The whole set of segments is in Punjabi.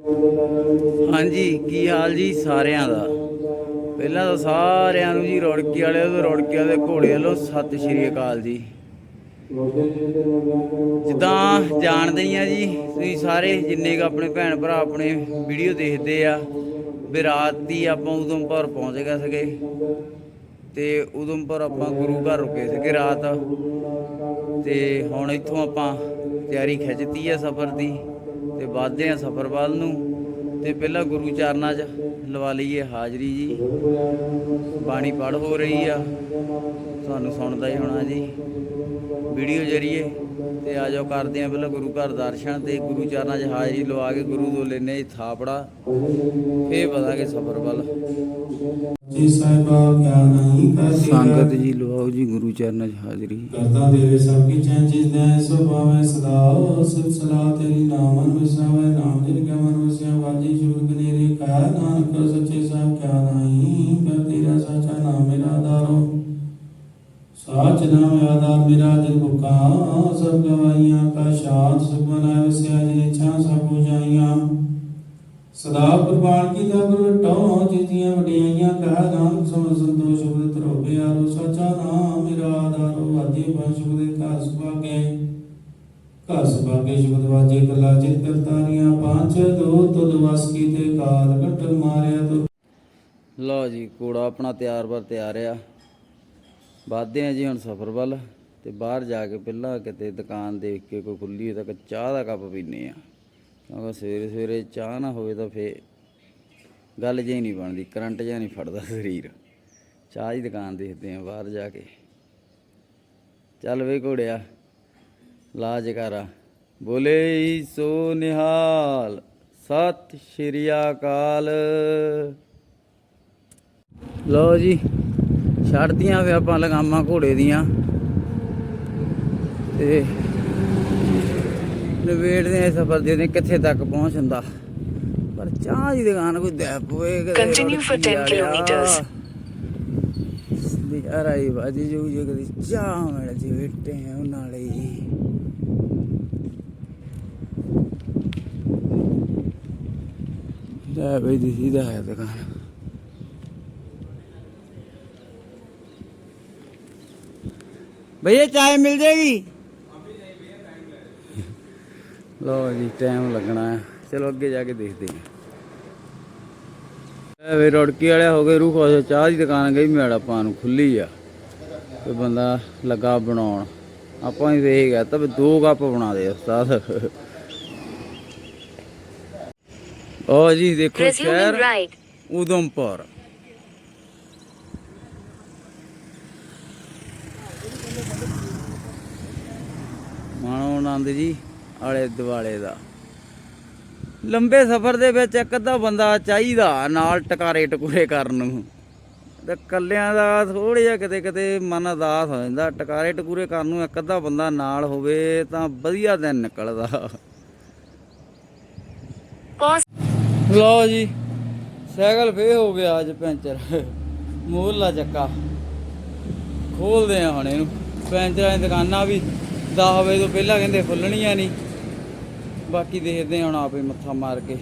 ਹਾਂਜੀ, ਕੀ ਹਾਲ ਜੀ ਸਾਰਿਆਂ ਦਾ? ਪਹਿਲਾਂ ਤਾਂ ਸਾਰਿਆਂ ਨੂੰ ਜੀ ਰੌੜਕੀ ਵਾਲੇ ਤੇ ਰੌੜਕੀ ਵਾਲੇ ਘੋੜੇ ਵੱਲੋਂ ਸਤਿ ਸ਼੍ਰੀ ਅਕਾਲ ਜੀ। ਜਿੱਦਾਂ ਜਾਣਦੇ ਹੀ ਆ ਜੀ, ਤੁਸੀਂ ਸਾਰੇ ਜਿੰਨੇ ਕ ਆਪਣੇ ਭੈਣ ਭਰਾ, ਆਪਣੇ ਵੀਡੀਓ ਦੇਖਦੇ ਆ, ਵੀ ਰਾਤ ਰਾਤੀ ਆਪਾਂ ਉਦਮਪੁਰ ਪਹੁੰਚ ਗਏ ਸੀਗੇ ਤੇ ਉਦਮਪੁਰ ਆਪਾਂ ਗੁਰੂ ਘਰ ਰੁਕੇ ਸੀਗੇ ਰਾਤ। ਤੇ ਹੁਣ ਇੱਥੋਂ ਆਪਾਂ ਤਿਆਰੀ ਖਿੱਚਤੀ ਆ ਸਫ਼ਰ ਦੀ। ਤੇ ਵੱਧਦੇ ਆ ਸਫ਼ਰ ਵੱਲ ਨੂੰ ਤੇ ਪਹਿਲਾਂ ਗੁਰੂ ਚਰਨਾਂ 'ਚ ਲਵਾ ਲਈਏ ਹਾਜ਼ਰੀ ਜੀ। ਬਾਣੀ ਪੜ ਹੋ ਰਹੀ ਆ। ਤੁਹਾਨੂੰ ਸੁਣਦਾ ਹੀ ਹੋਣਾ ਜੀ। ਵੀਡੀਓ ਜਰੀਏ ਤੇ ਆ ਜਾਓ ਕਰਦੇ ਆ ਪਹਿਲਾਂ ਗੁਰੂ ਘਰ ਦਰਸ਼ਨ ਤੇ ਗੁਰੂ ਚਰਨਾਂ 'ਚ ਹਾਜ਼ਰੀ ਲਵਾ ਕੇ ਗੁਰੂ ਤੋਂ ਲੈਨੇ ਜੀ ਥਾਪੜਾ। ਫੇਰ ਵਧਾਂਗੇ ਸਫ਼ਰ ਵੱਲ। ਜੀ ਸਾਹਿਬਾ ਨਹੀਂ ਕਰਦੀ। ਸੰਗਤ ਜੀ ਲਵਾਓ ਜੀ ਗੁਰੂ ਚਰਨਾਂ 'ਚ ਹਾਜ਼ਰੀ। ਕਰਤਾ ਦੇਵੇ ਸਭ ਕੀ ਚੈਨ ਜਿਸ ਨੇ ਸੋ ਭਾਵੇਂ ਸਦਾ ਸਿਫ ਸਲਾਹ ਤੇਰੀ ਨਾਮਨ ਵਿਸਾਵੇ ਨਾਮ ਜਿਨ ਕੇ ਮਨ ਵਸਿਆ ਵਾਜੀ ਸ਼ੁਭ ਗਨੇਰੇ ਕਾ ਨਾਨਕ ਸੱਚੇ ਸਾਹਿਬ ਕਿਆ ਨਹੀਂ ਕਰ ਤੇਰਾ ਸੱਚਾ ਨਾਮ ਮੇਰਾ ਆਧਾਰੋ ਸਾਚ ਨਾਮ ਆਧਾਰ ਮੇਰਾ, ਜਿਨ ਭੁਖਾ ਸਭ ਗਵਾਈਆਂ ਕਾ ਸ਼ਾਂਤ ਸੁਖ ਮਨਾਇ ਜਿਨ ਇੱਛਾ, ਸਭ 부ਜਾਈਆਂ। ਸਦਾ ਕੁਰਬਾਨ ਕੀ ਦਾ ਗੁਰੂ ਟੋ ਜਿਤੀਆਂ ਵਡਿਆਈਆਂ ਕਹਾ ਨਾਮ ਸਮ ਸੰਤੋਸ਼ ਬੁਧ ਤਰੋਪੇ ਆਰੋ ਸਚਾ ਨਾਮ ਮੇਰਾ ਆਧਾਰੋ ਆਦੀ ਬੰਸ਼ ਬੁਦੇ ਘਰ ਸੁਭਾਗੇ। ਘਰ ਸੁਭਾਗੇ ਸ਼ਬਦ ਵਾਜੇ ਕਲਾ ਚਿਤ ਕਰਤਾਰੀਆਂ ਪੰਜ ਦੋ ਤੁਧ ਵਸ ਕੀਤੇ ਕਾਲ ਘਟਲ ਮਾਰਿਆ ਤੁਰ ਲਓ ਜੀ ਕੋੜਾ ਆਪਣਾ ਤਿਆਰ ਬਰ ਤਿਆਰ ਆ। ਵਾਧਦੇ ਆ ਜੀ ਹੁਣ ਸਫ਼ਰ ਵੱਲ ਤੇ ਬਾਹਰ ਜਾ ਕੇ ਪਹਿਲਾਂ ਕਿਤੇ ਦੁਕਾਨ ਦੇਖ ਕੇ ਕੋਈ ਖੁੱਲੀ ਹੋਈ ਤਾਂ ਚਾਹ ਦਾ ਕੱਪ ਪੀਨੇ ਆ। ਕਿਉਂਕਿ ਸਵੇਰੇ ਸਵੇਰੇ ਚਾਹ ਨਾ ਹੋਵੇ ਤਾਂ ਫੇ ਗੱਲ ਜਿਹੀ ਨਹੀਂ ਬਣਦੀ, ਕਰੰਟ ਜਿਹਾ ਨਹੀਂ ਫੜਦਾ ਸਰੀਰ। ਚਾਹ ਦੀ ਦੁਕਾਨ ਦੇਖਦੇ ਆ ਬਾਹਰ ਜਾ ਕੇ। ਚੱਲ ਵੇ ਘੋੜਿਆ। ਲਾ ਜਕਾਰਾ ਬੋਲੇ ਸੋ ਨਿਹਾਲ ਸਤਿ ਸ਼੍ਰੀ ਅਕਾਲ। ਲਓ ਜੀ ਛੱਡਤੀਆਂ ਵੇ ਆਪਾਂ ਲਗਾਮਾਂ ਘੋੜੇ ਦੀਆਂ। ਤੇ ਨਵੇੜਦੇ ਆ ਸਫਰ ਦੇ ਨੇ ਕਿੱਥੇ ਤੱਕ ਪਹੁੰਚ ਹੁੰਦਾ। ਪਰ ਚਾਹ ਦੀ ਦੁਕਾਨ ਕੋਈ ਦੇ ਪਵੇ Continue for 10 kilometers. ਯਾਰ ਆਈ ਬਾਜੀ ਜੋ ਜੋ ਕਦੀ ਚਾਹ ਮਿਲ ਜੇ ਬੇਟੇ ਉਹ ਨਾਲੇ ਹੀ ਲੈ ਬਈ ਦੀ ਸਿੱਧਾ ਹੈ ਦੁਕਾਨ भैया चाय मिल जाएगी लो जी टाइम लगना है चलो ਅੱਗੇ ਜਾ ਕੇ ਦੇਖਦੇ ਹਾਂ ਇਹ ਵੇ ਰੋੜਕੀ ਵਾਲਿਆ ਹੋ ਗਏ ਰੂਹ ਖੁਸ਼ ਚਾਹ ਦੀ ਦੁਕਾਨ ਗਈ ਮੇੜ ਆਪਾਂ ਨੂੰ ਖੁੱਲੀ ਆ ਤੇ ਬੰਦਾ ਲੱਗਾ ਬਣਾਉਣ ਆਪਾਂ ਹੀ ਵੇਖ ਗਿਆ ਤਾਂ ਵੀ ਦੋ ਕੱਪ ਬਣਾ ਦੇ ਉਸਤਾਦ ਉਹ ਜੀ ਦੇਖੋ ਸ਼ਹਿਰ. ਉਦਮਪੁਰ ਮਾਣੋ ਆਨੰਦ ਜੀ ਆਲੇ ਦਿਵਾਲੇ ਦਾ ਲੰਬੇ ਸਫ਼ਰ ਦੇ ਵਿੱਚ ਇੱਕ ਅੱਧਾ ਬੰਦਾ ਚਾਹੀਦਾ ਨਾਲ ਟਕਾਰੇ ਟਕੂਰੇ ਕਰਨ ਨੂੰ ਤੇ ਕੱਲਿਆਂ ਦਾ ਥੋੜਾ ਜਿਹਾ ਕਿਤੇ ਕਿਤੇ ਮਨ ਉਦਾਸ ਹੋ ਜਾਂਦਾ ਟਕਾਰੇ ਟਕੂਰੇ ਕਰਨ ਨੂੰ ਇੱਕ ਅੱਧਾ ਬੰਦਾ ਨਾਲ ਹੋਵੇ ਤਾਂ ਵਧੀਆ ਦਿਨ ਨਿਕਲਦਾ. ਲਓ ਜੀ, ਸਾਈਕਲ ਫੇ ਹੋ ਗਿਆ ਅੱਜ ਪੈਂਚਰ। ਮੂਹਰਲਾ ਚੱਕਾ। ਖੋਲਦੇ ਆ ਹੁਣ ਇਹਨੂੰ। ਪੈਂਚਰਾਂ ਦੀ ਦੁਕਾਨਾਂ ਵੀ 10 ਵਜੇ ਤੋਂ ਪਹਿਲਾਂ ਕਹਿੰਦੇ ਖੁੱਲਣੀਆਂ ਨਹੀਂ। ਬਾਕੀ ਦੇਖਦੇ ਆ ਹੁਣ ਆਪੇ ਮੱਥਾ ਮਾਰ ਕੇ।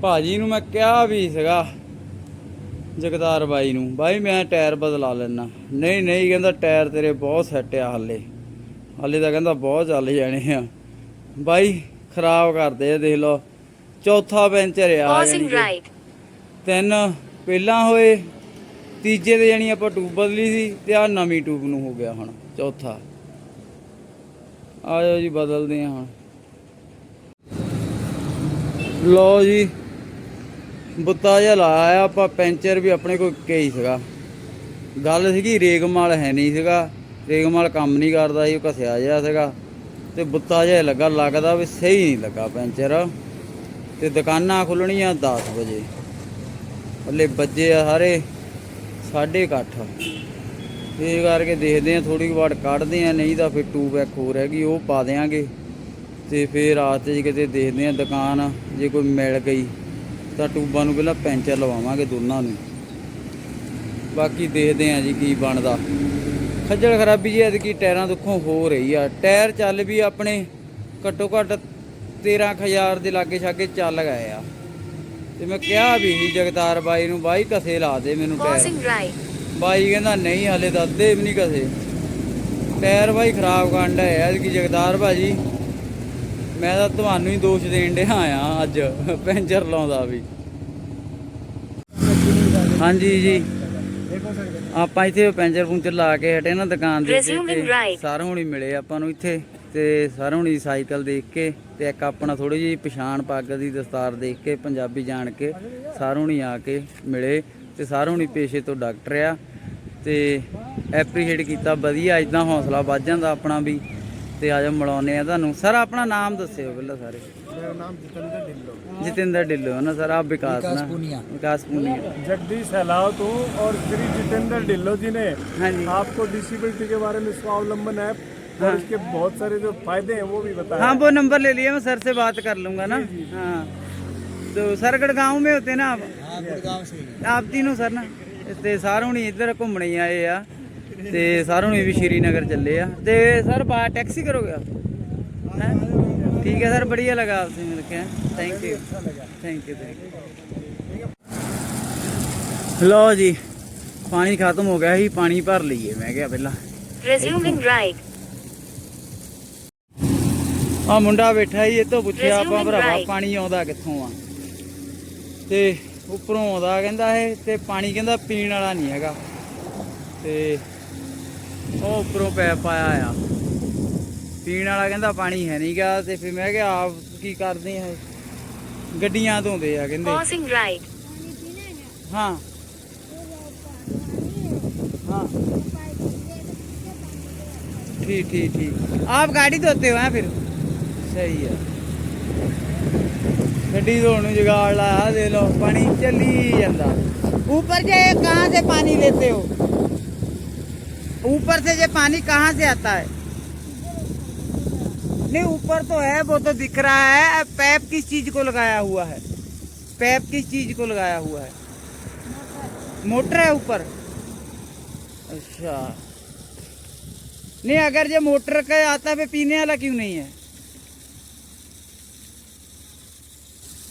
ਭਾਜੀ ਨੂੰ ਮੈਂ ਕਿਹਾ ਵੀ ਸੀਗਾ ਜਗਦਾਰ ਬਾਈ ਨੂੰ, ਬਾਈ ਮੈਂ ਟਾਇਰ ਬਦਲਾ ਲੈਣਾ ਨਹੀਂ ਨਹੀਂ ਕਹਿੰਦਾ ਟਾਇਰ ਤੇਰੇ ਬਹੁਤ ਸੈੱਟ ਆ ਹਾਲੇ। ਹਾਲੇ ਤਾਂ ਕਹਿੰਦਾ ਬਹੁਤ ਚੱਲ ਜਾਣੇ ਆ। ਬਾਈ, ਖਰਾਬ ਕਰਦੇ ਆ, ਦੇਖ ਲਓ। ਚੌਥਾ ਪੈਂਚਰ ਆ ਕਿ। right. ਤਿੰਨ ਪਹਿਲਾਂ ਹੋਏ ਤੀਜੇ ਦੇ ਜਾਨੀ ਆਪਾਂ ਟੂਬ ਬਦਲੀ ਸੀ ਤੇ ਆ ਨਵੀਂ ਟੂਬ ਨੂੰ ਹੋ ਗਿਆ ਹੁਣ ਚੌਥਾ ਆ ਜਾਓ ਜੀ ਬਦਲਦੇ ਆ ਹੁਣ ਲਓ ਜੀ ਬੁੱਤਾ ਜਿਹਾ ਲਾਇਆ ਆਪਾਂ ਪੈਂਚਰ ਵੀ ਆਪਣੇ ਕੋਲ ਕਈ ਸੀਗਾ ਗੱਲ ਸੀਗੀ ਰੇਗਮਾਲ ਹੈ ਨਹੀਂ ਸੀਗਾ ਰੇਗਮਾਲ ਕੰਮ ਨਹੀਂ ਕਰਦਾ ਸੀ ਉਹ ਘਸਿਆ ਜਿਹਾ ਸੀਗਾ ਤੇ ਬੁੱਤਾ ਜਿਹਾ ਲੱਗਾ ਲੱਗਦਾ ਵੀ ਸਹੀ ਨਹੀਂ ਲੱਗਾ ਪੈਂਚਰ ਤੇ ਦੁਕਾਨਾਂ ਖੁੱਲਣੀਆਂ 10 ਵਜੇ। ਹਲੇ ਬੱਜੇ ਆ ਸਾਰੇ, ਸਾਢੇ ਕੁ ਅੱਠ। ਇਹ ਕਰਕੇ ਦੇਖਦੇ ਆ ਥੋੜੀ ਵਾਰ ਕੱਢਦੇ ਆ ਨਹੀਂ ਤਾਂ ਫਿਰ ਟੂਬ ਇੱਕ ਹੋਰ ਹੈਗੀ, ਉਹ ਪਾ ਦੇਾਂਗੇ ਤੇ ਫਿਰ ਰਾਤ 'ਚ ਕਿਤੇ ਦੇਖਦੇ ਆ ਦੁਕਾਨ, ਜੇ ਕੋਈ ਮਿਲ ਗਈ, ਤਾਂ ਟੂਬਾਂ ਨੂੰ ਪਹਿਲਾਂ ਪੈਂਚਰ ਲਵਾਵਾਂਗੇ ਦੋਨਾਂ ਨੂੰ। ਬਾਕੀ ਦੇਖਦੇ ਆ ਜੀ ਕੀ ਬਣਦਾ। ਖੱਜਲ ਖਰਾਬੀ ਜੀ ਐਤਕੀ ਟਾਇਰਾਂ ਦੁੱਖੋਂ ਹੋ ਰਹੀ ਆ। ਟਾਇਰ ਚੱਲ ਵੀ ਆਪਣੇ, ਘੱਟੋ ਘੱਟ 13000 ਦੇ ਲਾਗੇ ਛਾਗੇ ਚੱਲ ਗਏ ਆ। ਤੇ ਮੈਂ ਕਿਹਾ ਵੀ ਸੀ ਜਗਤਾਰ ਬਾਈ ਨੂੰ ਬਾਈ ਕਸੇ ਲਾ ਦੇ ਮੈਨੂੰ ਪੈਰ. ਬਾਈ ਕਹਿੰਦਾ ਨਹੀਂ ਹਲੇ ਤਾਂ ਅੱਧੇ ਵੀ ਨਹੀਂ ਕਸੇ। ਟਾਇਰ ਬਾਈ ਖਰਾਬ ਕਰਨ ਡਿਆ ਐ ਕਿ ਜਗਤਾਰ ਭਾਜੀ ਮੈਂ ਤਾਂ ਤੁਹਾਨੂੰ ਹੀ ਦੋਸ਼ ਦੇਣ ਡਿਆ ਆ ਅੱਜ ਪੈਂਚਰ ਲਾਉਂਦਾ ਵੀ। ਹਾਂਜੀ ਜੀ। ਆਪਾਂ ਇੱਥੇ ਪੈਂਚਰ ਪੁੰਚਰ ਲਾ ਕੇ ਹਟੇ ਨਾ ਦੁਕਾਨ ਦੇ right. ਸਰ ਹੁਣੀ ਮਿਲੇ ਆਪਾਂ ਨੂੰ ਇੱਥੇ ਤੇ ਸਰ ਹੁਣੀ ਸਾਈਕਲ ਦੇਖ ਕੇ ਤੇ ਇੱਕ ਆਪਣਾ ਥੋੜੀ ਜਿਹੀ ਪਛਾਣ ਪੱਗ ਦੀ ਦਸਤਾਰ ਦੇਖ ਕੇ ਪੰਜਾਬੀ ਜਾਣ ਕੇ ਸਰ ਹੁਣੀ ਆ ਕੇ ਮਿਲੇ ਤੇ ਸਰ ਹੁਣੀ ਪੇਸ਼ੇ ਤੋਂ ਡਾਕਟਰ ਆ ਤੇ ਐਪਰੀਸ਼ੀਏਟ ਕੀਤਾ ਵਧੀਆ ਇਦਾਂ ਹੌਸਲਾ ਵੱਧ ਜਾਂਦਾ ਆਪਣਾ ਵੀ ਤੇ ਆਜੋ ਮਿਲਾਉਨੇ ਆ ਤੁਹਾਨੂੰ ਸਰ ਆਪਣਾ ਨਾਮ ਦੱਸਿਓ ਪਹਿਲਾਂ ਸਾਰੇ मेरा नाम जितेंद्र ढिल्लो ਜਤਿੰਦਰ ਢਿੱਲੋਂ ਨਾ ਸਰ ਆਪ ਵਿਕਾਸ ਨਾ ਵਿਕਾਸ ਪੁਨੀਆ जगदीश सहलावत हूँ और श्री जितेंद्र ढिल्लो जी ने हाँ जी आपको डिसेबिलिटी के बारे में स्वावलंबन ऐप हाँ। और इसके बहुत सारे जो फायदे हैं वो भी बताया हाँ वो नंबर ले लिया मैं सर से बात कर लूंगा ना हाँ तो सरगढ़ गांव में होते ना आप हाँ गुड़गांव से ਆਪ तीनों ਸਰ ਨਾ ਤੇ ਸਾਰੇ ਹੁਣੀ ਇੱਧਰ ਘੁੰਮਣੇ ਹੀ ਆਏ ਆ ਤੇ ਸਾਰੇ ਹੁਣੀ ਵੀ ਸ਼੍ਰੀਨਗਰ ਚੱਲੇ ਆ ਤੇ ਸਰ ਬਾ ਟੈਕਸੀ ਕਰੋਗੇ ਆਪ ਹੈਂ? ਠੀਕ ਹੈ ਸਰ बढ़िया लगा आपसे मिल के thank you thank you thank you ਲਓ ਜੀ ਪਾਣੀ ਖਤਮ ਹੋ ਗਿਆ ਸੀ ਪਾਣੀ ਭਰ ਲਈਏ ਮੈਂ ਕਿਹਾ ਪਹਿਲਾਂ Resuming right. ਆ ਮੁੰਡਾ ਬੈਠਾ ਹੀ ਇਹ ਤੋਂ ਪੁੱਛਿਆ ਆਪਾਂ Resuming ਭਰਾਵਾ right. ਪਾਣੀ ਆਉਂਦਾ ਕਿੱਥੋਂ ਆ ਤੇ ਉੱਪਰੋਂ ਆਉਂਦਾ ਕਹਿੰਦਾ ਇਹ ਤੇ ਪਾਣੀ ਕਹਿੰਦਾ ਪੀਣ ਵਾਲਾ ਨਹੀਂ ਹੈਗਾ ਤੇ ਉਹ ਉੱਪਰੋਂ ਪੈਪ ਪਾਇਆ ਆ ਪੀਣ ਵਾਲਾ ਕਹਿੰਦਾ ਪਾਣੀ ਹੈ ਨਹੀਂਗਾ ਤੇ ਫਿਰ ਮੈਂ ਕਿਹਾ ਆਪ ਕੀ ਕਰਦੇ ਆ ਇਹ? ਗੱਡੀਆਂ ਧੋਂਦੇ ਆ ਕਹਿੰਦੇ Crossing right. ਹਾਂ हाँ ठीक ठीक ठीक आप गाड़ी धोते हो हैं फिर सही है ਗੱਡੀ ਧੋਣ ਨੂੰ ਜੁਗਾੜ ਲਾਇਆ ਦੇ ਲੋ ਪਾਣੀ ਚੱਲੀ ਜਾਂਦਾ ऊपर से ये कहाँ से पानी लेते हो ऊपर से ये पानी कहाँ से आता है नहीं ऊपर तो है वो तो दिख रहा है पैप किस चीज को लगाया हुआ है पैप किस चीज को लगाया हुआ है मोटर है ऊपर अच्छा नहीं अगर ये मोटर का आता है फिर पीने वाला क्यों नहीं है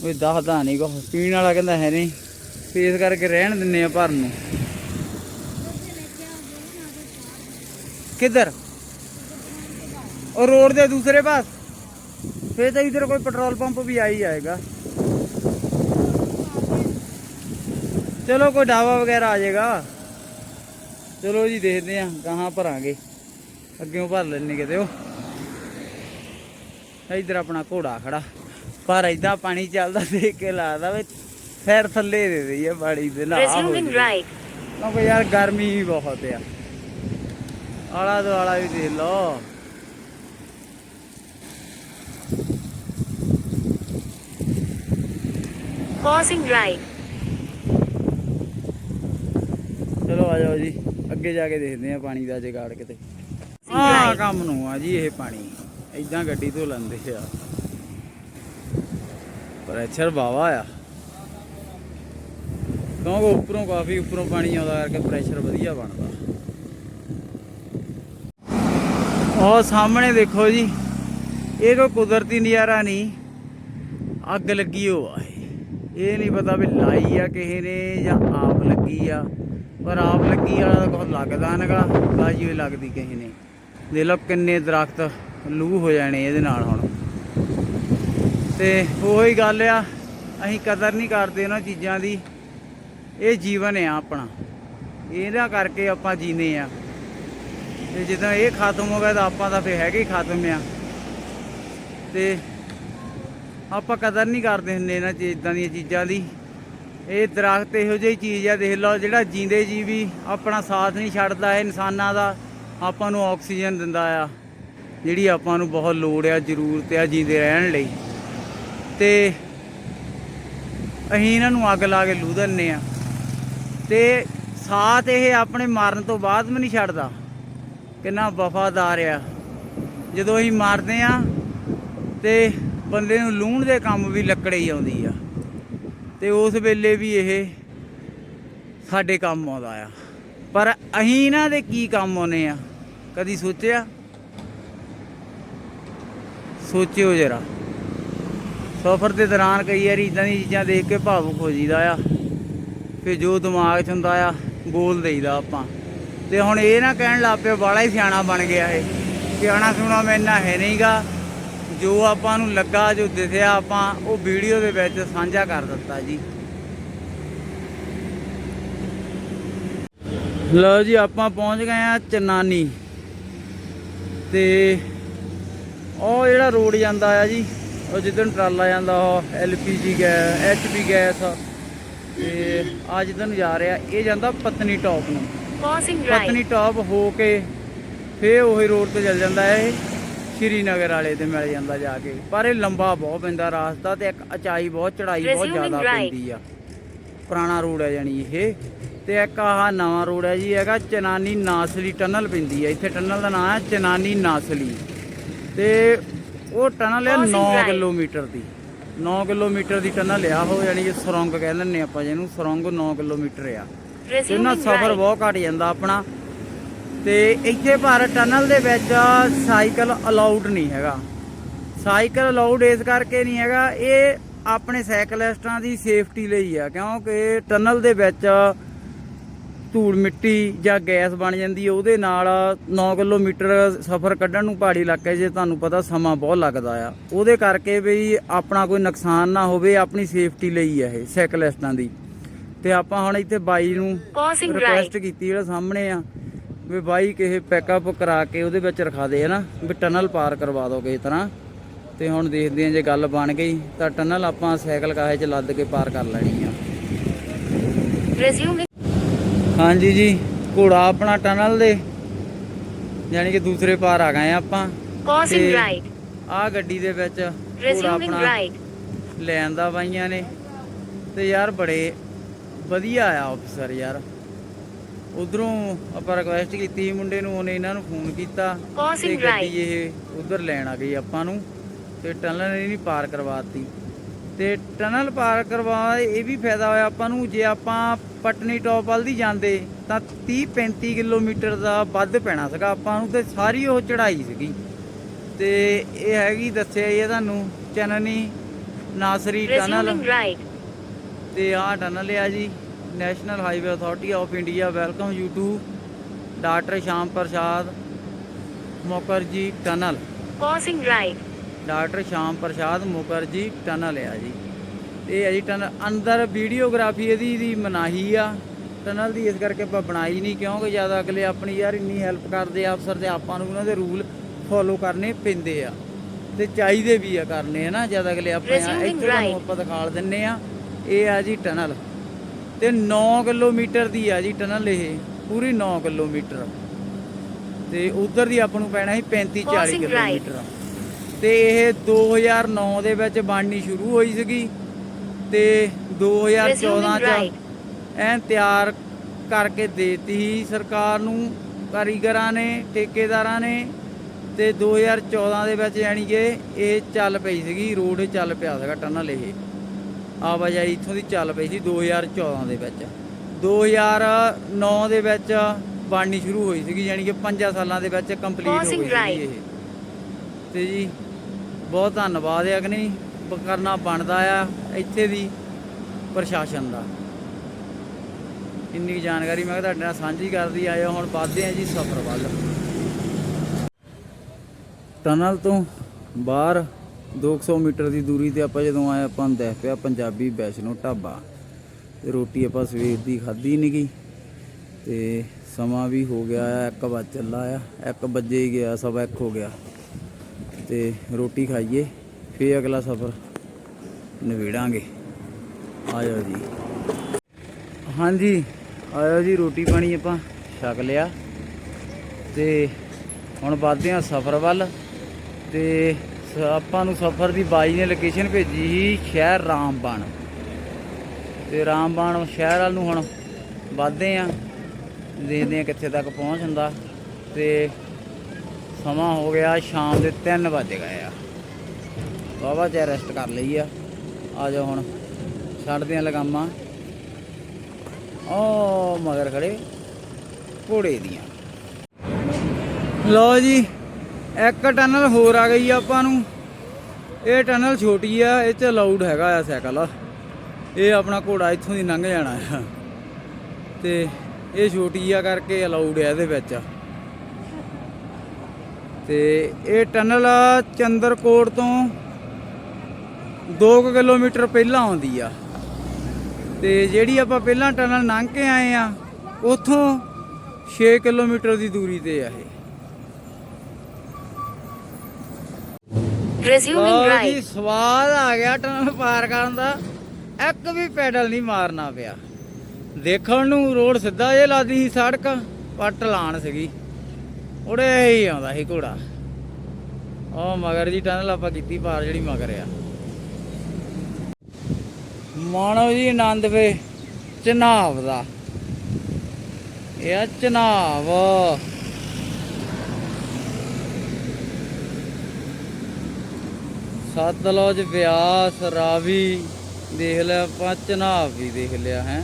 ਕੋਈ ਦੱਸਦਾ ਨਹੀਂ ਕੋ ਪੀਣ ਵਾਲਾ ਕਹਿੰਦਾ ਹੈ ਨਹੀਂ ਫੇਸ ਕਰਕੇ ਰਹਿਣ ਦਿੰਨੇ ਆ ਭਰਨ ਨੂੰ। ਕਿੱਧਰ? ਔਰ ਰੋਡ ਦੇ ਦੂਸਰੇ ਪਾਸ। ਫੇਰ ਤਾਂ ਇਧਰ ਕੋਈ ਪੈਟਰੋਲ ਪੰਪ ਵੀ ਆ ਹੀ ਜਾਏਗਾ। ਚਲੋ, ਕੋਈ ਢਾਵਾ ਵਗੈਰਾ ਆ ਜਾਏਗਾ। ਚਲੋ ਜੀ, ਦੇਖਦੇ ਆਂ ਕਹਾਂ ਭਰਾਂਗੇ। ਅੱਗੇੋਂ ਭਰ ਲੈਣੇ ਕਿਤੇ ਉਹ। ਇਧਰ ਆਪਣਾ ਘੋੜਾ ਖੜਾ। ਪਰ ਇਦਾਂ ਪਾਣੀ ਚੱਲਦਾ ਦੇਖ ਕੇ ਲੱਗਦਾ ਵੀ ਫੇਰ ਥੱਲੇ ਦੇ ਦਈਏ ਪਾਣੀ ਦੇ ਨਾਲ Resuming right. ਕਿਉਂਕਿ ਯਾਰ ਗਰਮੀ ਵੀ ਬਹੁਤ ਆ ਆਲਾ ਦੁਆਲਾ ਵੀ ਦੇਖ ਲਓ Crossing right. ਚਲੋ ਆ ਜਾਓ ਜੀ ਅੱਗੇ ਜਾ ਕੇ ਦੇਖਦੇ ਆ ਪਾਣੀ ਦਾ ਜਗਾੜ ਕਿਤੇ ਹਾਂ right. ਕੰਮ ਨੂੰ ਆ ਜੀ ਇਹ ਪਾਣੀ ਇਦਾਂ ਗੱਡੀ ਤੋਂ ਲੈਂਦੇ ਆ ਪ੍ਰੈਸ਼ਰ ਬਾਵਾ ਆ। ਕਿਉਂਕਿ ਉੱਪਰੋਂ ਕਾਫੀ ਉੱਪਰੋਂ ਪਾਣੀ ਆਉਂਦਾ ਕਰਕੇ ਪ੍ਰੈਸ਼ਰ ਵਧੀਆ ਬਣਦਾ। ਉਹ ਸਾਹਮਣੇ ਦੇਖੋ ਜੀ, ਇਹ ਕੋਈ ਕੁਦਰਤੀ ਨਜ਼ਾਰਾ ਨਹੀਂ। ਅੱਗ ਲੱਗੀ ਹੋ ਇਹ ਨਹੀਂ ਪਤਾ ਵੀ ਲਾਈ ਆ ਕਿਸੇ ਨੇ ਜਾਂ ਆਪ ਲੱਗੀ ਆ। ਪਰ ਆਪ ਲੱਗੀ ਵਾਲਾ ਤਾਂ ਕੁਛ ਲੱਗਦਾ ਨਗਾ ਲਾਈ ਹੋਈ ਲੱਗਦੀ ਕਿਸੇ ਨੇ। ਦੇਖ ਲਓ ਕਿੰਨੇ ਦਰਖਤ ਲੂ ਹੋ ਜਾਣੇ ਇਹਦੇ ਨਾਲ ਹੁਣ। ਤੇ ਉਹੀ ਗੱਲ ਆ, ਅਸੀਂ ਕਦਰ ਨਹੀਂ ਕਰਦੇ ਉਹਨਾਂ ਚੀਜ਼ਾਂ ਦੀ। ਇਹ ਜੀਵਨ ਆ ਆਪਣਾ। ਇਹਦਾ ਕਰਕੇ ਆਪਾਂ ਜੀਨੇ ਆ। ਤੇ ਜਦੋਂ ਇਹ ਖਤਮ ਹੋ ਗਿਆ ਤਾਂ ਆਪਾਂ ਤਾਂ ਫੇ ਹੈਗੇ ਹੀ ਖਤਮ ਆ। ਤੇ ਆਪਾਂ ਕਦਰ ਨਹੀਂ ਕਰਦੇ ਹੁੰਦੇ ਇਹਨਾਂ ਚੀਜ਼ਾਂ ਦੀਆਂ ਚੀਜ਼ਾਂ ਦੀ। ਇਹ ਦਰਖਤ ਇਹੋ ਜਿਹੀ ਚੀਜ਼ ਆ, ਦੇਖ ਲਓ ਜਿਹੜਾ ਜੀਂਦੇ ਜੀ ਵੀ ਆਪਣਾ ਸਾਥ ਨਹੀਂ ਛੱਡਦਾ, ਇਹ ਇਨਸਾਨਾਂ ਦਾ ਆਪਾਂ ਨੂੰ ਆਕਸੀਜਨ ਦਿੰਦਾ ਆ। ਜਿਹੜੀ ਆਪਾਂ ਨੂੰ ਬਹੁਤ ਲੋੜ ਆ ਜ਼ਰੂਰਤ ਆ ਜੀਂਦੇ ਰਹਿਣ ਲਈ। ਤੇ ਅਸੀਂ ਇਹਨਾਂ ਨੂੰ ਅੱਗ ਲਾ ਕੇ ਲੂ ਦਿੰਨੇ ਆ ਤੇ ਸਾਥ ਇਹ ਆਪਣੇ ਮਾਰਨ ਤੋਂ ਬਾਅਦ ਵੀ ਨਹੀਂ ਛੱਡਦਾ ਕਿੰਨਾ ਵਫਾਦਾਰ ਆ। ਜਦੋਂ ਅਸੀਂ ਮਾਰਦੇ ਆ ਤੇ ਬੰਦੇ ਨੂੰ ਲੂਣ ਦੇ ਕੰਮ ਵੀ ਲੱਕੜੇ ਹੀ ਆਉਂਦੀ ਆ। ਤੇ ਉਸ ਵੇਲੇ ਵੀ ਇਹ ਸਾਡੇ ਕੰਮ ਆਉਂਦਾ ਆ। ਪਰ ਅਸੀਂ ਇਹਨਾਂ ਦੇ ਕੀ ਕੰਮ ਆਉਨੇ ਆ? ਕਦੀ ਸੋਚਿਆ? ਸੋਚਿਓ ਜਰਾ। ਸਫ਼ਰ ਦੇ ਦੌਰਾਨ ਕਈ ਵਾਰੀ ਇਦਾਂ ਦੀਆਂ ਚੀਜ਼ਾਂ ਦੇਖ ਕੇ ਭਾਵੁਕ ਹੋ ਜੀਦਾ ਆ। ਫਿਰ ਜੋ ਦਿਮਾਗ 'ਚ ਹੁੰਦਾ ਆ, ਬੋਲ ਦੇਈਦਾ ਆਪਾਂ। ਤੇ ਹੁਣ ਇਹ ਨਾ ਕਹਿਣ ਲੱਗ ਪਿਆ ਬਾਲਾ ਹੀ ਸਿਆਣਾ ਬਣ ਗਿਆ ਇਹ। ਸਿਆਣਾ ਸੁਣਾ ਇੰਨਾ ਹੈ ਨਹੀਂਗਾ। ਜੋ ਆਪਾਂ ਨੂੰ ਲੱਗਾ, ਜੋ ਦਿਸਿਆ ਆਪਾਂ, ਉਹ ਵੀਡੀਓ ਦੇ ਵਿੱਚ ਸਾਂਝਾ ਕਰ ਦਿੱਤਾ ਜੀ। ਲਓ ਜੀ, ਆਪਾਂ ਪਹੁੰਚ ਗਏ ਆ ਚਨਾਨੀ। ਤੇ ਉਹ ਜਿਹੜਾ ਰੋਡ ਜਾਂਦਾ ਆ ਜੀ ਉਹ ਜਿੱਦਣ ਟਰਾਲਾ ਜਾਂਦਾ ਉਹ ਐਲਪੀਜੀ ਗੈਸ ਐਚਪੀ ਗੈਸ। ਤੇ ਆ ਜਿੱਦਣ ਜਾ ਰਿਹਾ ਇਹ ਜਾਂਦਾ ਪਤਨੀ ਟੌਪ ਨੂੰ। Crossing ਪਤਨੀ right. ਟੌਪ ਹੋ ਕੇ ਫੇਰ ਉਹੀ ਰੋਡ ਤੇ ਚੱਲ ਜਾਂਦਾ ਹੈ ਇਹ। ਸ਼੍ਰੀਨਗਰ ਵਾਲੇ ਤੇ ਮਿਲ ਜਾਂਦਾ ਜਾ ਕੇ। ਪਰ ਇਹ ਲੰਬਾ ਬਹੁਤ ਪੈਂਦਾ ਰਾਸਤਾ ਤੇ ਇੱਕ ਉਚਾਈ ਬਹੁਤ ਚੜਾਈ ਬਹੁਤ ਜ਼ਿਆਦਾ. ਪੈਂਦੀ ਆ। ਪੁਰਾਣਾ ਰੋਡ ਹੈ ਜਾਨੀ ਇਹ। ਤੇ ਇੱਕ ਆਹ ਨਵਾਂ ਰੋਡ ਹੈ ਜੀ ਹੈਗਾ ਚਨਾਨੀ ਨਾਸਲੀ ਟਨਲ ਪੈਂਦੀ ਹੈ ਇੱਥੇ ਟਨਲ ਦਾ ਨਾਮ ਹੈ ਚਨਾਨੀ ਨਾਸਲੀ। ਤੇ ਉਹ ਟਨਲ ਹੈ Crossing 9 right. ਕਿਲੋਮੀਟਰ ਦੀ 9 ਕਿਲੋਮੀਟਰ ਦੀ ਟਨਲ ਆ ਉਹ ਯਾਨੀ ਕਿ ਸੁਰੰਗ ਕਹਿ ਲੈਂਦੇ ਆਪਾਂ ਜਿਹਨੂੰ ਸੁਰੰਗ 9 ਕਿਲੋਮੀਟਰ ਆ Resuming ਸਫ਼ਰ. ਬਹੁਤ ਘਟ ਜਾਂਦਾ ਆਪਣਾ ਤੇ ਇੱਥੇ ਪਰ ਟਨਲ ਦੇ ਵਿੱਚ ਸਾਈਕਲ ਅਲਾਉਡ ਨਹੀਂ ਹੈਗਾ ਸਾਈਕਲ ਅਲਾਉਡ ਇਸ ਕਰਕੇ ਨਹੀਂ ਹੈਗਾ ਇਹ ਆਪਣੇ ਸਾਈਕਲਿਸਟਾਂ ਦੀ ਸੇਫਟੀ ਲਈ ਆ ਕਿਉਂਕਿ ਟਨਲ ਦੇ ਵਿੱਚ ਧੂੜ ਮਿੱਟੀ ਜਾਂ ਗੈਸ ਬਣ ਜਾਂਦੀ ਹੈ ਉਹਦੇ ਨਾਲ 9 ਕਿਲੋਮੀਟਰ ਸਫ਼ਰ ਕੱਢਣ ਨੂੰ ਪਹਾੜੀ ਇਲਾਕੇ 'ਚ ਤੁਹਾਨੂੰ ਪਤਾ ਸਮਾਂ ਬਹੁਤ ਲੱਗਦਾ ਆ। ਉਹਦੇ ਕਰਕੇ ਵੀ ਆਪਣਾ ਕੋਈ ਨੁਕਸਾਨ ਨਾ ਹੋਵੇ ਆਪਣੀ ਸੇਫਟੀ ਲਈ ਇਹ ਸਾਈਕਲਿਸਟਾਂ ਦੀ। ਤੇ ਆਪਾਂ ਹੁਣ ਇੱਥੇ ਬਾਈ ਨੂੰ right. ਕੀਤੀ ਜਿਹੜਾ ਸਾਹਮਣੇ ਆ। ਵੀ ਬਾਈ ਕਿਸੇ ਪੈਕਅਪ ਕਰਾ ਕੇ ਉਹਦੇ ਵਿੱਚ ਰਖਾ ਦੇ ਹਨਾ? ਵੀ ਟਨਲ ਪਾਰ ਕਰਵਾ ਦੋ ਕਿਸੇ ਤਰ੍ਹਾਂ। ਤੇ ਹੁਣ ਦੇਖਦੇ ਆ ਜੇ ਗੱਲ ਬਣ ਗਈ ਤਾਂ ਟਨਲ ਆਪਾਂ ਸਾਈਕਲ ਕਾਹੇ 'ਚ ਲੱਦ ਕੇ ਪਾਰ ਕਰ ਲੈਣੀ ਆ। Resuming. ਹਾਂਜੀ ਜੀ ਘੋੜਾ ਆਪਣਾ ਟਨਲ ਦੇ ਯਾਨੀ ਕਿ ਦੂਸਰੇ ਪਾਰ ਆ ਗਏ ਆ ਆਪਾਂ. ਆਹ ਗੱਡੀ ਦੇ ਵਿੱਚ ਘੋੜਾ Resuming ਆਪਣਾ right. ਲੈ ਆਂਦਾ ਬਾਈਆਂ ਨੇ ਤੇ ਯਾਰ ਬੜੇ ਵਧੀਆ ਆ ਆਫੀਸਰ ਯਾਰ ਉਧਰੋਂ ਆਪਾਂ ਰਿਕੁਐਸਟ ਕੀਤੀ ਸੀ ਮੁੰਡੇ ਨੂੰ ਉਹਨੇ ਇਹਨਾਂ ਨੂੰ ਫੋਨ ਕੀਤਾ ਤੇ ਗੱਡੀ. ਇਹ ਉਧਰ ਲੈਣ ਆ ਗਈ ਆਪਾਂ ਨੂੰ ਤੇ ਟਨਲ ਨਹੀਂ ਪਾਰ ਕਰਵਾਤੀ ਤੇ ਟਨਲ ਪਾਰ ਕਰਵਾ ਇਹ ਵੀ ਫਾਇਦਾ ਹੋਇਆ ਆਪਾਂ ਨੂੰ ਜੇ ਆਪਾਂ ਪਟਨੀ ਟੌਪ ਵੱਲ ਦੀ ਜਾਂਦੇ ਤਾਂ 30 35 ਕਿਲੋਮੀਟਰ ਦਾ ਵੱਧ ਪੈਣਾ ਸੀਗਾ ਆਪਾਂ ਨੂੰ ਤੇ ਸਾਰੀ ਉਹ ਚੜਾਈ ਸੀਗੀ ਤੇ ਇਹ ਹੈਗੀ ਦੱਸਿਆ ਇਹ ਤੁਹਾਨੂੰ ਚਨਨੀ ਨਾਸਰੀ ਟਨਲ. ਤੇ ਆਹ ਟਨਲ ਆ ਜੀ national highway authority of India welcome you to doctor Shyam Prasad Mukherjee tunnel Crossing right. Doctor Shyam Prasad Mukherjee tunnel ਆ ਜੀ। ਇਹ ਹੈ ਜੀ ਟਨਲ। ਅੰਦਰ ਵੀਡੀਓਗ੍ਰਾਫੀ ਇਹਦੀ ਦੀ ਮਨਾਹੀ ਆ। ਟਨਲ ਦੀ ਇਸ ਕਰਕੇ ਆਪਾਂ ਬਣਾਈ ਨਹੀਂ ਕਿਉਂਕਿ ਜ਼ਿਆਦਾ ਅਗਲੇ ਆਪਣੀ ਯਾਰ ਇੰਨੀ ਹੈਲਪ ਕਰਦੇ ਆ ਅਫਸਰ ਤੇ ਆਪਾਂ ਨੂੰ ਉਹਨਾਂ ਦੇ ਰੂਲ ਫੋਲੋ ਕਰਨੇ ਪੈਂਦੇ ਆ। ਤੇ ਚਾਹੀਦੇ ਵੀ ਆ ਕਰਨੇ ਹਨਾ ਜਦ ਅਗਲੇ ਆਪਣੇ ਆ Resuming ਇੱਥੇ right. ਆਪਾਂ ਦਿਖਾਲ ਦਿੰਨੇ ਆ। ਇਹ ਆ ਜੀ ਟਨਲ। ਤੇ 9 ਕਿਲੋਮੀਟਰ ਦੀ ਆ ਜੀ ਟਨਲ ਇਹ। ਪੂਰੀ 9 ਕਿਲੋਮੀਟਰ। ਤੇ ਉਧਰ ਦੀ ਆਪਾਂ ਨੂੰ ਪੈਣਾ ਸੀ 35 40 Crossing right. ਕਿਲੋਮੀਟਰ। ਤੇ ਇਹ 2009 ਦੇ ਵਿੱਚ ਬਣਨੀ ਸ਼ੁਰੂ ਹੋਈ ਸੀਗੀ ਤੇ 2014 Resuming ਚ. ਐਨ ਤਿਆਰ ਕਰਕੇ ਦੇਤੀ ਸੀ ਸਰਕਾਰ ਨੂੰ ਕਾਰੀਗਰਾਂ ਨੇ ਠੇਕੇਦਾਰਾਂ ਨੇ ਤੇ 2014 ਦੇ ਵਿੱਚ ਯਾਨੀ ਕਿ ਇਹ ਚੱਲ ਪਈ ਸੀਗੀ ਰੋਡ ਚੱਲ ਪਿਆ ਸੀਗਾ ਟਨਲ ਇਹ ਆਵਾਜਾਈ ਇੱਥੋਂ ਦੀ ਚੱਲ ਪਈ ਸੀ 2014 ਦੇ ਵਿੱਚ 2009 ਦੇ ਵਿੱਚ ਬਣਨੀ ਸ਼ੁਰੂ ਹੋਈ ਸੀਗੀ ਯਾਨੀ ਕਿ 5 ਸਾਲਾਂ ਦੇ ਵਿੱਚ ਕੰਪਲੀਟ ਹੋ ਗਈ. ਇਹ ਤੇ ਜੀ ਬਹੁਤ ਧੰਨਵਾਦ ਹੈ ਅਗਨੀ ਨਹੀਂ ਕਰਨਾ ਬਣਦਾ ਆ ਇੱਥੇ ਦੀ ਪ੍ਰਸ਼ਾਸਨ ਦਾ। ਇੰਨੀ ਕੁ ਜਾਣਕਾਰੀ ਮੈਂ ਤੁਹਾਡੇ ਨਾਲ ਸਾਂਝੀ ਕਰਦੀ ਆਇਓ, ਹੁਣ ਵੱਧਦੇ ਆ ਜੀ ਸਫ਼ਰ ਵੱਲ। ਟਨਲ ਤੋਂ ਬਾਹਰ 200 ਮੀਟਰ ਦੀ ਦੂਰੀ ਤੇ ਆਪਾਂ ਜਦੋਂ ਆਏ, ਆਪਾਂ ਨੂੰ ਦੇਖ ਪਿਆ ਪੰਜਾਬੀ ਵੈਸ਼ਨੋ ਢਾਬਾ। ਤੇ ਰੋਟੀ ਆਪਾਂ ਸਵੇਰ ਦੀ ਖਾਧੀ ਨੀ ਗੀ। ਤੇ ਸਮਾਂ ਵੀ ਹੋ ਗਿਆ ਆ 1 ਵਜ ਚੱਲਾ ਆ 1 ਵਜੇ ਹੀ ਗਿਆ, ਸਵਾ 1 ਹੋ ਗਿਆ। ਤੇ ਰੋਟੀ ਖਾਈਏ, ਫੇਰ ਅਗਲਾ ਸਫ਼ਰ ਨਿਬੇੜਾਂਗੇ। ਆਇਓ ਜੀ। ਹਾਂਜੀ, ਆਇਓ ਜੀ, ਰੋਟੀ ਪਾਣੀ ਆਪਾਂ ਛਕ ਲਿਆ। ਤੇ ਹੁਣ ਵੱਧਦੇ ਹਾਂ ਸਫ਼ਰ ਵੱਲ। ਤੇ ਸ- ਆਪਾਂ ਨੂੰ ਸਫ਼ਰ ਦੀ ਬਾਈ ਨੇ ਲੋਕੇਸ਼ਨ ਭੇਜੀ ਸੀ ਸ਼ਹਿਰ ਰਾਮਬਾਣ। ਤੇ ਰਾਮਬਾਣ ਸ਼ਹਿਰ ਵੱਲ ਨੂੰ ਹੁਣ ਵੱਧਦੇ ਆ ਦੇਖਦੇ ਆ ਕਿੱਥੇ ਤੱਕ ਪਹੁੰਚ ਹੁੰਦਾ। ਤੇ ਸਮਾਂ ਹੋ ਗਿਆ ਸ਼ਾਮ ਦੇ 3 ਵੱਜ ਗਏ ਆ। ਬਾਬਾ ਚ ਰੈਸਟ ਕਰ ਲਈ ਆ। ਆ ਜਾਓ ਹੁਣ, ਛੱਡਦੇ ਆ ਲਗਾਮਾਂ। ਓ ਮਗਰ ਖੜੇ, ਘੋੜੇ ਦੀਆਂ। ਲਓ ਜੀ, ਇੱਕ ਟਨਲ ਹੋਰ ਆ ਗਈ ਆਪਾਂ ਨੂੰ। ਇਹ ਟਨਲ ਛੋਟੀ ਆ, ਇਹ ਚ ਅਲਾਉਡ ਹੈਗਾ ਆ ਸਾਈਕਲ। ਇਹ ਆਪਣਾ ਘੋੜਾ ਇੱਥੋਂ ਦੀ ਲੰਘ ਜਾਣਾ ਆ। ਤੇ ਇਹ ਛੋਟੀ ਆ ਕਰਕੇ ਅਲਾਉਡ ਆ ਇਹਦੇ ਵਿੱਚ। ਤੇ ਇਹ ਟਨਲ ਚੰਦਰਕੋਟ ਤੋਂ 2 ਕਿਲੋਮੀਟਰ ਪਹਿਲਾਂ ਆਉਂਦੀ ਆ। ਤੇ ਜਿਹੜੀ ਆਪਾਂ ਪਹਿਲਾਂ ਟਨਲ ਲੰਘ ਕੇ ਆਏ ਆ ਉਥੋਂ 6 ਕਿਲੋਮੀਟਰ ਦੀ ਦੂਰੀ ਤੇ ਆ ਇਹ। ਜੀ right. ਸਵਾਦ ਆ ਗਿਆ ਟਨਲ ਪਾਰ ਕਰਨ ਦਾ। ਇੱਕ ਵੀ ਪੈਡਲ ਨਹੀਂ ਮਾਰਨਾ ਪਿਆ। ਦੇਖਣ ਨੂੰ ਰੋਡ ਸਿੱਧਾ ਜੇ ਲਾਦੀ ਸੀ ਸੜਕ ਪਰ ਢਲਾਣ ਸੀਗੀ। ਉੜੇ ਹੀ ਆਉਂਦਾ ਸੀ ਘੋੜਾ। ਉਹ ਮਗਰ ਜੀ ਟਨਲ ਆਪਾਂ ਕੀਤੀ ਪਾਰ ਜਿਹੜੀ ਮਗਰ ਆ। ਮਾਨਵ ਜੀ ਆਨੰਦ ਵੇ ਚਨਾਬ ਦਾ। ਇਹ ਆ ਚਨਾਬ ਸਤਲੁਜ ਬਿਆਸ ਰਾਵੀ ਦੇਖ ਲਿਆ ਆਪਾਂ ਚਨਾਬ ਵੀ ਦੇਖ ਲਿਆ ਹੈ।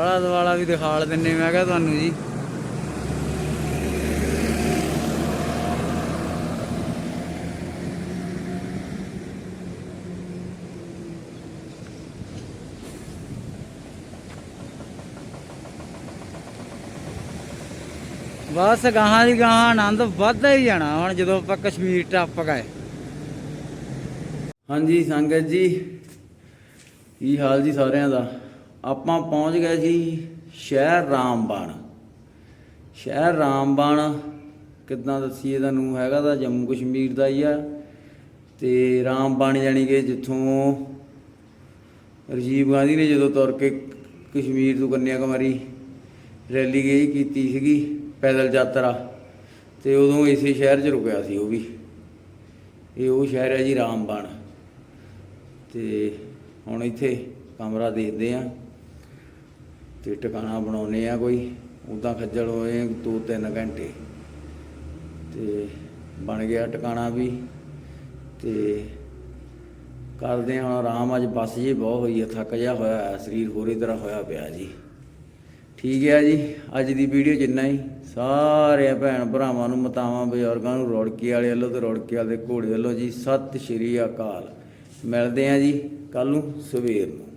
ਆਲਾ ਦਵਾਲਾ ਵੀ ਦਿਖਾ ਦਿੰਨੇ, ਮੈਂ ਕਿਹਾ ਤੁਹਾਨੂੰ ਜੀ। ਬਸ ਗਾਹਾਂ ਦੀ ਗਾਹਾਂ ਆਨੰਦ ਵੱਧਦਾ ਹੀ ਜਾਣਾ, ਹੁਣ ਜਦੋਂ ਆਪਾਂ ਕਸ਼ਮੀਰ ਟੱਪ ਗਏ। ਹਾਂਜੀ, ਸੰਗਤ ਜੀ, ਕੀ ਹਾਲ ਜੀ ਸਾਰਿਆਂ ਦਾ? ਆਪਾਂ ਪਹੁੰਚ ਗਏ ਜੀ ਸ਼ਹਿਰ ਰਾਮਬਾਣ। ਸ਼ਹਿਰ ਰਾਮਬਾਣ, ਕਿੱਦਾਂ ਦੱਸੀਏ ਤੁਹਾਨੂੰ, ਹੈਗਾ ਤਾਂ ਜੰਮੂ ਕਸ਼ਮੀਰ ਦਾ ਹੀ ਆ। ਤੇ ਰਾਮਬਾਣ ਜਾਣੀ ਕਿ ਜਿੱਥੋਂ ਰਾਜੀਵ ਗਾਂਧੀ ਨੇ ਜਦੋਂ ਤੁਰ ਕੇ ਕਸ਼ਮੀਰ ਤੋਂ ਕੰਨਿਆ ਕੁਮਾਰੀ ਰੈਲੀ ਗਈ ਕੀਤੀ ਸੀਗੀ, ਪੈਦਲ ਯਾਤਰਾ, ਤੇ ਉਦੋਂ ਇਸੇ ਸ਼ਹਿਰ 'ਚ ਰੁਕਿਆ ਸੀ ਉਹ ਵੀ। ਇਹ ਉਹ ਸ਼ਹਿਰ ਹੈ ਜੀ ਰਾਮਬਾਣ। ਤੇ ਹੁਣ ਇੱਥੇ ਕਮਰਾ ਦੇਖਦੇ ਆ ਤੇ ਟਿਕਾਣਾ ਬਣਾਉਨੇ ਆ ਕੋਈ ਉਦਾਂ ਖੱਜਲ ਹੋਏ 2-3 ਘੰਟੇ। ਤੇ ਬਣ ਗਿਆ ਟਿਕਾਣਾ ਵੀ। ਤੇ ਕਰਦੇ ਹਾਂ ਹੁਣ ਆਰਾਮ ਅੱਜ ਬੱਸ ਜੀ ਬਹੁਤ ਹੋਈ ਹੈ ਥੱਕ ਜਾ ਹੋਇਆ ਹੈ, ਸਰੀਰ ਹੋਰੀ ਤਰ੍ਹਾਂ ਹੋਇਆ ਪਿਆ ਜੀ। ਠੀਕ ਹੈ ਜੀ ਅੱਜ ਦੀ ਵੀਡੀਓ ਜਿੰਨਾ ਹੀ। ਸਾਰੇ ਭੈਣ ਭਰਾਵਾਂ ਨੂੰ ਮਤਾਵਾਂ ਬਜ਼ੁਰਗਾਂ ਨੂੰ ਰੋੜਕੀ ਵਾਲੇ ਵੱਲੋਂ ਤੇ ਰੋੜਕੀ ਵਾਲੇ ਘੋੜੇ ਵੱਲੋਂ ਜੀ ਸਤਿ ਸ਼੍ਰੀ ਅਕਾਲ। ਮਿਲਦੇ ਹਾਂ ਜੀ ਕੱਲ ਨੂੰ ਸਵੇਰ ਨੂੰ।